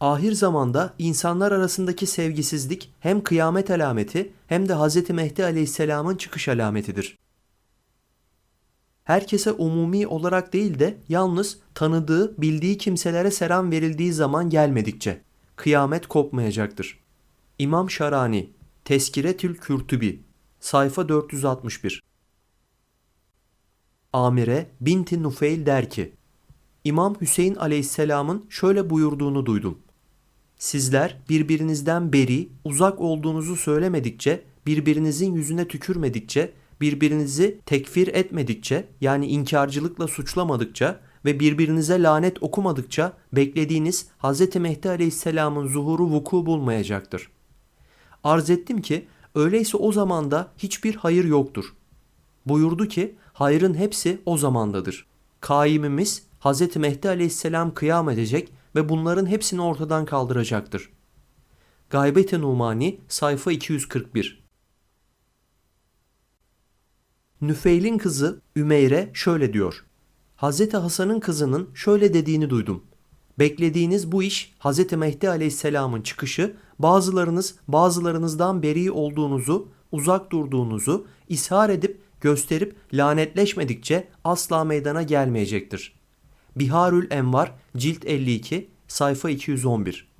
Ahir zamanda insanlar arasındaki sevgisizlik hem kıyamet alameti hem de Hz. Mehdi Aleyhisselam'ın çıkış alametidir. Herkese umumi olarak değil de yalnız tanıdığı, bildiği kimselere selam verildiği zaman gelmedikçe kıyamet kopmayacaktır. İmam Şarani, Teskiretül Kürtübi, sayfa 461 Amire binti Nufeil der ki, İmam Hüseyin aleyhisselamın şöyle buyurduğunu duydum. Sizler birbirinizden beri, uzak olduğunuzu söylemedikçe, birbirinizin yüzüne tükürmedikçe, birbirinizi tekfir etmedikçe, yani inkarcılıkla suçlamadıkça ve birbirinize lanet okumadıkça beklediğiniz Hz. Mehdi aleyhisselamın zuhuru vuku bulmayacaktır. Arz ettim ki, öyleyse o zamanda hiçbir hayır yoktur. Buyurdu ki, hayrın hepsi o zamandadır. Kaimimiz Hz. Mehdi aleyhisselam kıyam edecek ve bunların hepsini ortadan kaldıracaktır. Gaybet-i Numani sayfa 241 Nüfeil'in kızı Ümeyre şöyle diyor. Hz. Hasan'ın kızının şöyle dediğini duydum. Beklediğiniz bu iş Hz. Mehdi aleyhisselamın çıkışı bazılarınız bazılarınızdan beri olduğunuzu, uzak durduğunuzu ishar edip gösterip lanetleşmedikçe asla meydana gelmeyecektir. Biharül Envar cilt 52 sayfa 211